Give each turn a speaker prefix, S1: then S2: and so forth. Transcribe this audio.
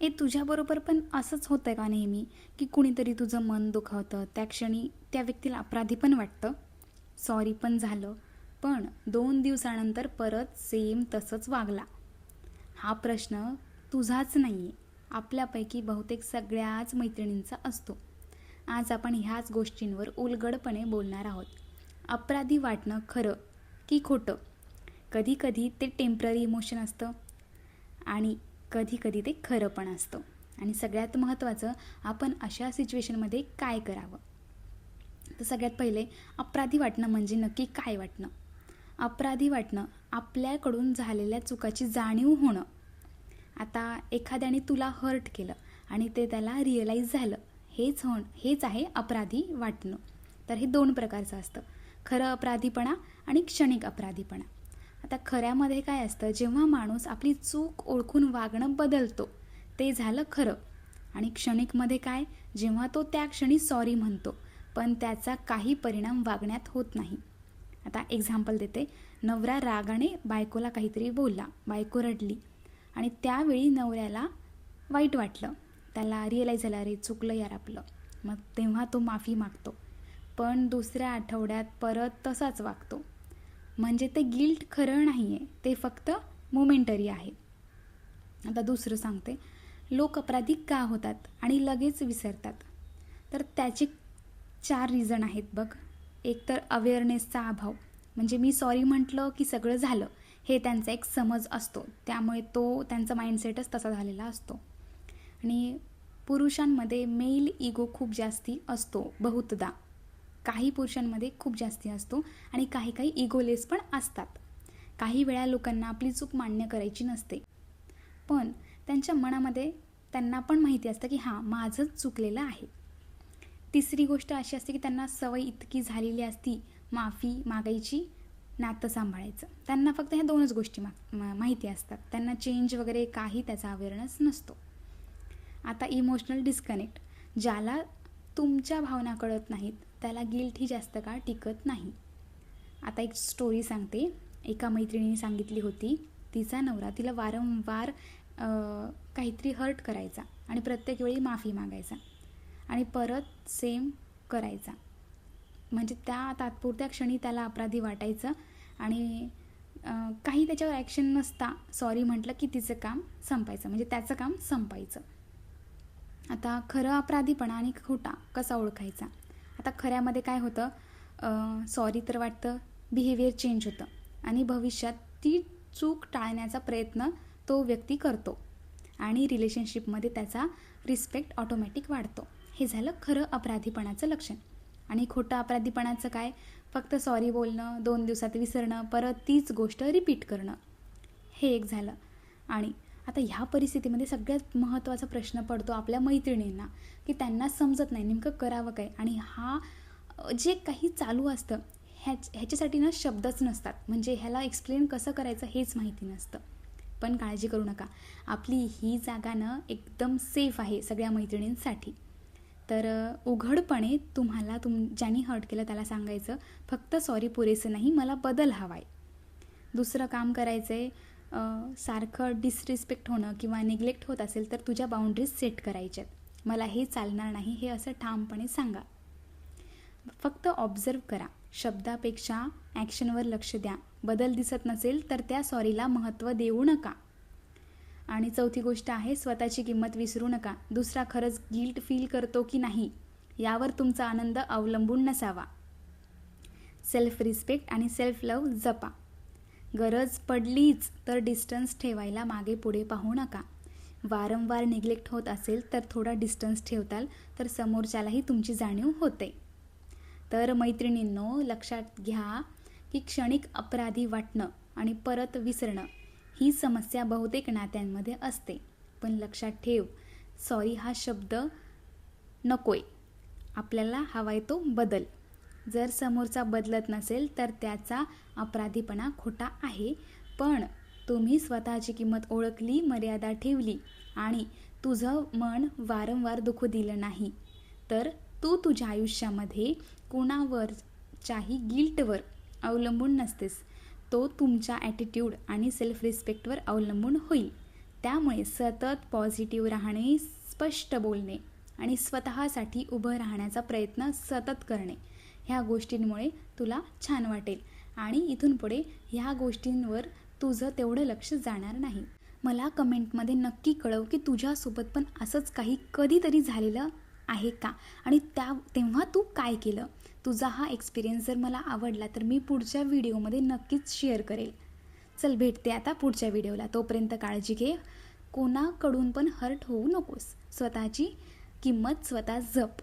S1: ए तुझ्याबरोबर पण असंच होतं का नेहमी? की कुणीतरी तुझं मन दुखावतं त्या क्षणी त्या व्यक्तीला अपराधी पण वाटतं? सॉरी पण झालं पण दोन दिवसानंतर परत सेम तसंच वागला. हा प्रश्न तुझाच नाही आहे आपल्यापैकी बहुतेक सगळ्याच मैत्रिणींचा असतो. आज आपण ह्याच गोष्टींवर उलगडपणे बोलणार आहोत. अपराधी वाटणं खरं की खोटं? कधी कधी ते टेंपररी इमोशन असतं. आणि कधी कधी ते खरं पण असतं. आणि सगळ्यात महत्त्वाचं आपण अशा सिच्युएशनमध्ये काय करावं? तर सगळ्यात पहिले अपराधी वाटणं म्हणजे नक्की काय वाटणं? अपराधी वाटणं आपल्याकडून झालेल्या चुकाची जाणीव होणं. आता एखाद्याने तुला हर्ट केलं आणि ते त्याला रिअलाईज झालं हेच होण हेच आहे अपराधी वाटणं. तर हे दोन प्रकारचं असतं. खरं अपराधीपणा आणि क्षणिक अपराधीपणा. आता खऱ्यामध्ये काय असतं जेव्हा माणूस आपली चूक ओळखून वागणं बदलतो ते झालं खरं. आणि क्षणिकमध्ये काय जेव्हा तो त्या क्षणी सॉरी म्हणतो पण त्याचा काही परिणाम वागण्यात होत नाही. आता एक्झाम्पल देते. नवरा रागाने बायकोला काहीतरी बोलला बायको रडली. आणि त्यावेळी नवऱ्याला वाईट वाटलं. त्याला रिअलाईज झालं अरे चुकलं यार आपलं. मग तेव्हा तो माफी मागतो. पण दुसऱ्या आठवड्यात परत तसाच वागतो. म्हणजे ते गिल्ट खरं नाही आहे ते फक्त मोमेंटरी आहे. आता दुसरं सांगते. लोक अपराधी का होतात आणि लगेच विसरतात? तर त्याचे चार रिझन आहेत बघ. एक तर अवेअरनेसचा अभाव. म्हणजे मी सॉरी म्हटलं की सगळं झालं हे त्यांचा एक समज असतो. त्यामुळे तो त्यांचा माइंडसेटच तसा झालेला असतो. आणि पुरुषांमध्ये मेल इगो खूप जास्ती असतो बहुतदा. काही पुरुषांमध्ये खूप जास्ती असतो आणि काही काही इगोलेस पण असतात. काही वेळा लोकांना आपली चूक मान्य करायची नसते. पण त्यांच्या मनामध्ये त्यांना पण माहिती असतं की हां माझंच चुकलेलं आहे. तिसरी गोष्ट अशी असते की त्यांना सवय इतकी झालेली असती माफी मागायची नातं सांभाळायचं. त्यांना फक्त ह्या दोनच गोष्टी मा माहिती असतात. त्यांना चेंज वगैरे काही त्याचा अवेअरनेस नसतो. आता इमोशनल डिस्कनेक्ट ज्याला तुमच्या भावना कळत नाहीत त्याला गिल्ट ही जास्त काळ टिकत नाही. आता एक स्टोरी सांगते. एका मैत्रिणीने सांगितली होती. तिचा नवरा तिला वारंवार काहीतरी हर्ट करायचा आणि प्रत्येक वेळी माफी मागायचा आणि परत सेम करायचा. म्हणजे त्या तात्पुरत्या क्षणी त्याला अपराधी वाटायचं आणि काही त्याच्यावर ॲक्शन नसता. सॉरी म्हटलं की तिचं काम संपायचं. म्हणजे त्याचं काम संपायचं. आता खरं अपराधीपणा आणि खोटा कसा ओळखायचा? आता खऱ्यामध्ये काय होतं? सॉरी तर वाटतं बिहेवियर चेंज होतं. आणि भविष्यात ती चूक टाळण्याचा प्रयत्न तो व्यक्ती करतो. आणि रिलेशनशिपमध्ये त्याचा रिस्पेक्ट ऑटोमॅटिक वाढतो. हे झालं खरं अपराधीपणाचं लक्षण. आणि खोटं अपराधीपणाचं काय? फक्त सॉरी बोलणं दोन दिवसात विसरणं परत तीच गोष्ट रिपीट करणं. हे एक झालं. आणि आता ह्या परिस्थितीमध्ये सगळ्यात महत्त्वाचा प्रश्न पडतो आपल्या मैत्रिणींना की त्यांना समजत नाही नेमकं करावं काय. आणि हा जे काही चालू असतं ह्याच ह्याच्यासाठी ना शब्दच नसतात. म्हणजे ह्याला एक्सप्लेन कसं करायचं हेच माहिती नसतं. पण काळजी करू नका. आपली ही जागा ना एकदम सेफ आहे सगळ्या मैत्रिणींसाठी. तर उघडपणे तुम्हाला तुम ज्यांनी हर्ट केलं त्याला सांगायचं फक्त सॉरी पुरेसं नाही मला बदल हवा आहे दुसरं काम करायचं आहे सारखं डिसरिस्पेक्ट होणं किंवा निग्लेक्ट होत असेल तर तुझ्या बाउंड्रीज सेट करायच्यात मला हे चालणार नाही हे असं ठामपणे सांगा. फक्त ऑब्झर्व करा. शब्दापेक्षा ॲक्शनवर लक्ष द्या. बदल दिसत नसेल तर त्या सॉरीला महत्त्व देऊ नका. आणि चौथी गोष्ट आहे स्वतःची किंमत विसरू नका. दुसरा खरंच गिल्ट फील करतो की नाही यावर तुमचा आनंद अवलंबून नसावा. सेल्फ रिस्पेक्ट आणि सेल्फ लव जपा. गरज पडलीच तर डिस्टन्स ठेवायला मागे पुढे पाहू नका. वारंवार निग्लेक्ट होत असेल तर थोडा डिस्टन्स ठेवताल तर समोरच्यालाही तुमची जाणीव होते. तर मैत्रिणींनो लक्षात घ्या की क्षणिक अपराधी वाटणं आणि परत विसरणं ही समस्या बहुतेक नात्यांमध्ये असते. पण लक्षात ठेव सॉरी हा शब्द नकोय. आपल्याला हवाय तो बदल. जर समोरचा बदलत नसेल तर त्याचा अपराधीपणा खोटा आहे. पण तुम्ही स्वतःची किंमत ओळखली मर्यादा ठेवली आणि तुझं मन वारंवार दुखू दिलं नाही तर तू तुझ्या आयुष्यामध्ये कोणावरच्याही गिल्टवर अवलंबून नसतेस. तो तुमच्या ॲटिट्यूड आणि सेल्फ रिस्पेक्टवर अवलंबून होईल. त्यामुळे सतत पॉझिटिव्ह राहणे स्पष्ट बोलणे आणि स्वतःसाठी उभं राहण्याचा प्रयत्न सतत करणे ह्या गोष्टींमुळे तुला छान वाटेल. आणि इथून पुढे ह्या गोष्टींवर तुझं तेवढं लक्ष जाणार नाही. मला कमेंटमध्ये नक्की कळव की तुझ्यासोबत पण असंच काही कधीतरी झालेलं आहे का? आणि त्या तेव्हा तू काय केलं? तुझा हा एक्सपिरियन्स जर मला आवडला तर मी पुढच्या व्हिडिओमध्ये नक्कीच शेअर करेल. चल भेटते आता पुढच्या व्हिडिओला. तोपर्यंत काळजी घे. कोणाकडून पण हर्ट होऊ नकोस. स्वतःची किंमत स्वतः जप.